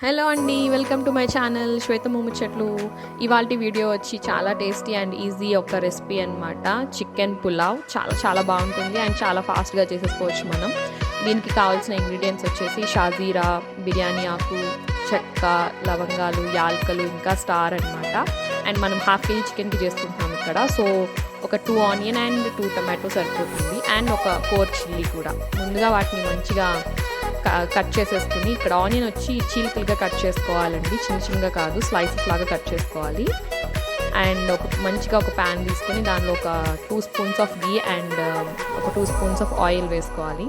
Hello అండి welcome to my channel Shweta చెట్లు. ఇవాళ వీడియో వచ్చి చాలా టేస్టీ అండ్ ఈజీ ఒక రెసిపీ అన్నమాట. చికెన్ పులావ్. చాలా చాలా బాగుంటుంది అండ్ చాలా ఫాస్ట్గా చేసేసుకోవచ్చు మనం. దీనికి కావాల్సిన ఇంగ్రీడియంట్స్ వచ్చేసి షాజీరా బిర్యానీ ఆకు చెక్క లవంగాలు యాలకలు ఇంకా స్టార్ అనమాట అండ్ మనం హాఫ్ కేజీ చికెన్కి చేసుకుంటున్నాం ఇక్కడ. సో ఒక two onion and two tomato సరిపోతుంది. అండ్ ఒక ఫోర్ చిల్లీ కూడా. ముందుగా వాటిని మంచిగా కట్ చేసేసుకుని ఇక్కడ ఆనియన్ వచ్చి చీలికలుగా కట్ చేసుకోవాలండి. చిన్న చిన్నగా కాదు స్లైసెస్ లాగా కట్ చేసుకోవాలి. అండ్ ఒక మంచిగా ఒక ప్యాన్ తీసుకొని దానిలో ఒక two spoons of ghee and ఒక టూ స్పూన్స్ ఆఫ్ ఆయిల్ వేసుకోవాలి.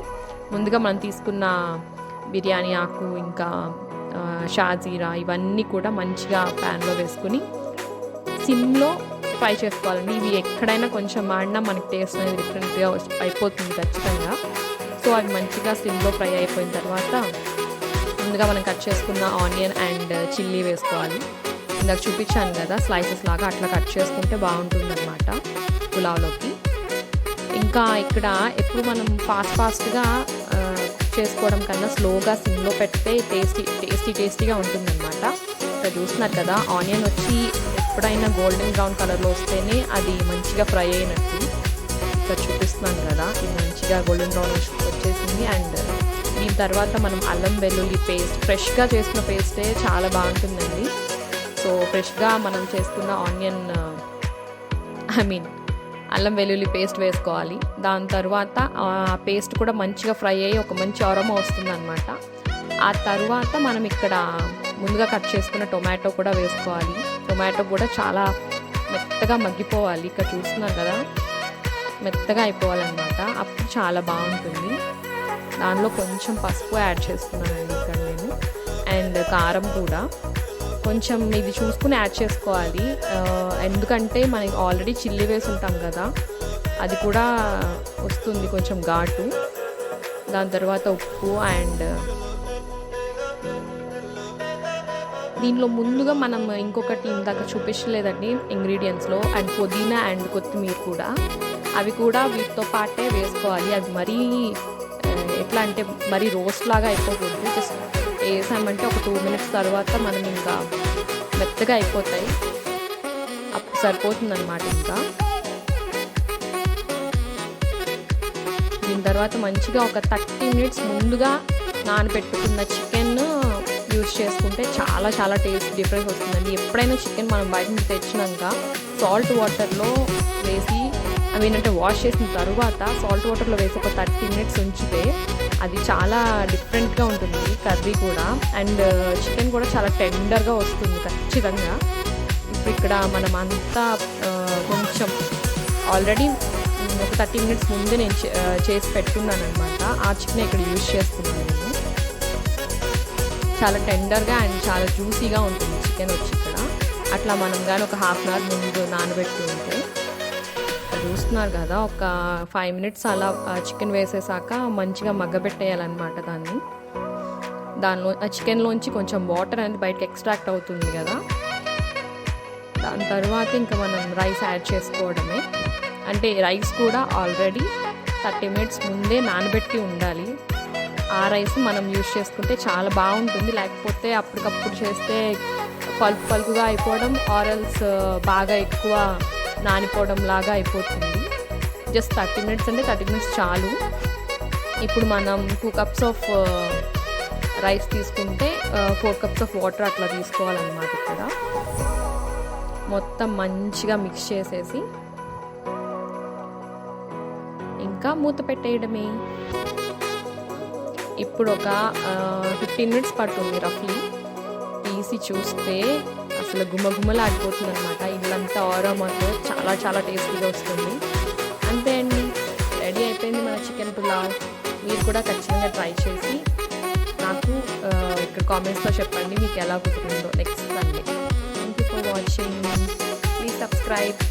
ముందుగా మనం తీసుకున్న బిర్యానీ ఆకు ఇంకా షాజీరా ఇవన్నీ కూడా మంచిగా ప్యాన్లో వేసుకుని సిమ్లో ఫ్రై చేసుకోవాలండి. ఇవి ఎక్కడైనా కొంచెం మాడినా మనకి టేస్ట్ అనేది డిఫరెంట్గా అయిపోతుంది ఖచ్చితంగా. సో అవి మంచిగా సిమ్లో ఫ్రై అయిపోయిన తర్వాత ముందుగా మనం కట్ చేసుకున్న ఆనియన్ అండ్ చిల్లీ వేసుకోవాలి. ఇందాక చూపించాను కదా స్లైసెస్ లాగా అట్లా కట్ చేసుకుంటే బాగుంటుందన్నమాట పులావ్లోకి. ఇంకా ఇక్కడ ఎప్పుడు మనం ఫాస్ట్ ఫాస్ట్గా చేసుకోవడం కన్నా స్లోగా సిమ్లో పెడితే టేస్టీ టేస్టీ టేస్టీగా ఉంటుందన్నమాట. ఇక్కడ చూస్తున్నారు కదా ఆనియన్ వచ్చి ఎప్పుడైనా గోల్డెన్ బ్రౌన్ కలర్లో వస్తేనే అది మంచిగా ఫ్రై అయినట్టు. ఇక్కడ చూపిస్తున్నాను కదా. ఇది మంచిగా గోల్డెన్ బ్రౌన్ వచ్చేసింది. అండ్ uh, దీని తర్వాత మనం అల్లం వెల్లుల్లి పేస్ట్ ఫ్రెష్గా చేసుకున్న పేస్టే చాలా బాగుంటుందండి. సో ఫ్రెష్గా మనం చేసుకున్న ఆనియన్ ఐ మీన్ అల్లం వెల్లుల్లి పేస్ట్ వేసుకోవాలి. దాని తర్వాత ఆ పేస్ట్ కూడా మంచిగా ఫ్రై అయ్యి ఒక మంచి అరోమా వస్తుంది అనమాట ఆ తర్వాత మనం ఇక్కడ ముందుగా కట్ చేసుకున్న టొమాటో కూడా వేసుకోవాలి. టొమాటో కూడా చాలా మెత్తగా మగ్గిపోవాలి. ఇక్కడ చూస్తున్నాం కదా. మెత్తగా అయిపోవాలన్నమాట. అప్పుడు చాలా బాగుంటుంది. దానిలో కొంచెం పసుపు యాడ్ చేస్తున్నానండి ఇక్కడ నేను. అండ్ కారం కూడా. కొంచెం ఇది చూసుకుని యాడ్ చేసుకోవాలి. ఎందుకంటే మనకి ఆల్రెడీ చిల్లి వేసి ఉంటాం కదా. అది కూడా వస్తుంది కొంచెం ఘాటు. దాని తర్వాత ఉప్పు అండ్ దీనిలో ముందుగా మనం ఇంకొకటి ఇందాక చూపించలేదండి ఇంగ్రీడియంట్స్లో అండ్ పుదీనా అండ్ కొత్తిమీర కూడా. అవి కూడా వీటితో పాటే వేసుకోవాలి. అవి మరీ ఎట్లా అంటే మరీ రోస్ట్ లాగా అయిపోకూడదు. జస్ట్ వేసామంటే ఒక టూ మినిట్స్ తర్వాత మనం ఇంకా మెత్తగా అయిపోతాయి. అప్పుడు సరిపోతుంది అనమాట ఇంకా. దీని తర్వాత మంచిగా ఒక థర్టీ మినిట్స్ ముందుగా నానబెట్టుకున్న చికెన్ యూస్ చేసుకుంటే చాలా చాలా టేస్ట్ డిఫరెన్స్ వస్తుందండి. ఎప్పుడైనా చికెన్ మనం బయట నుంచి తెచ్చినాక సాల్ట్ వాటర్లో వేసి అవి ఏంటంటే వాష్ చేసిన తర్వాత సాల్ట్ వాటర్లో వేసి ఒక థర్టీ మినిట్స్ ఉంచితే అది చాలా డిఫరెంట్గా ఉంటుంది కర్రీ కూడా. అండ్ చికెన్ కూడా చాలా టెండర్గా వస్తుంది ఖచ్చితంగా. ఇప్పుడు ఇక్కడ మనం అంతా కొంచెం ఆల్రెడీ ఒక థర్టీ మినిట్స్ ముందే నేను చే- చేసి పెట్టుకున్నాను అనమాట ఆ చికెన్ ఇక్కడ యూజ్ చేస్తున్నాను నేను. చాలా టెండర్గా అండ్ చాలా జ్యూసీగా ఉంటుంది చికెన్ వచ్చి ఇక్కడ. అట్లా మనం కానీ ఒక హాఫ్ అన్ అవర్ ముందు నానబెట్టి ఉంటే చూస్తున్నారు కదా ఒక ఫైవ్ మినిట్స్ అలా చికెన్ వేసేసాక మంచిగా మగ్గబెట్టేయాలన్నమాట దాన్ని. దానిలో ఆ చికెన్లోంచి కొంచెం వాటర్ అనేది బయటకు ఎక్స్ట్రాక్ట్ అవుతుంది కదా. దాని తర్వాత ఇంకా మనం రైస్ యాడ్ చేసుకోవడమే. అంటే రైస్ కూడా ఆల్రెడీ థర్టీ మినిట్స్ ముందే నానబెట్టి ఉండాలి. ఆ రైస్ మనం యూజ్ చేసుకుంటే చాలా బాగుంటుంది. లేకపోతే అప్పటికప్పుడు చేస్తే పలుకు పలుకుగా అయిపోవడం ఆరల్స్ uh, బాగా ఎక్కువ నానిపోవడం లాగా అయిపోతుంది. జస్ట్ థర్టీ మినిట్స్ అంటే థర్టీ మినిట్స్ చాలు. ఇప్పుడు మనం టూ కప్స్ ఆఫ్ రైస్ తీసుకుంటే ఫోర్ కప్స్ ఆఫ్ వాటర్ అట్లా తీసుకోవాలన్నమాట ఇక్కడ. మొత్తం మంచిగా మిక్స్ చేసేసి. ఇంకా మూత పెట్టేయడమే. ఇప్పుడు ఒక ఫిఫ్టీన్ మినిట్స్ పడుతుంది రఫ్లీ. తీసి చూస్తే అసలు గుమ్మగుమ్మలు ఆడిపోతుంది అనమాట ఇల్లంతా ఆరోమాతో చాలా చాలా టేస్టీగా వస్తుంది. అంతే అండి. రెడీ అయిపోయింది మన చికెన్ పులావ్. మీరు కూడా ఖచ్చితంగా ట్రై చేసి నాకు ఇక్కడ కామెంట్స్లో చెప్పండి మీకు ఎలా కుదిరిందో. Next Sunday. Thank you for watching please subscribe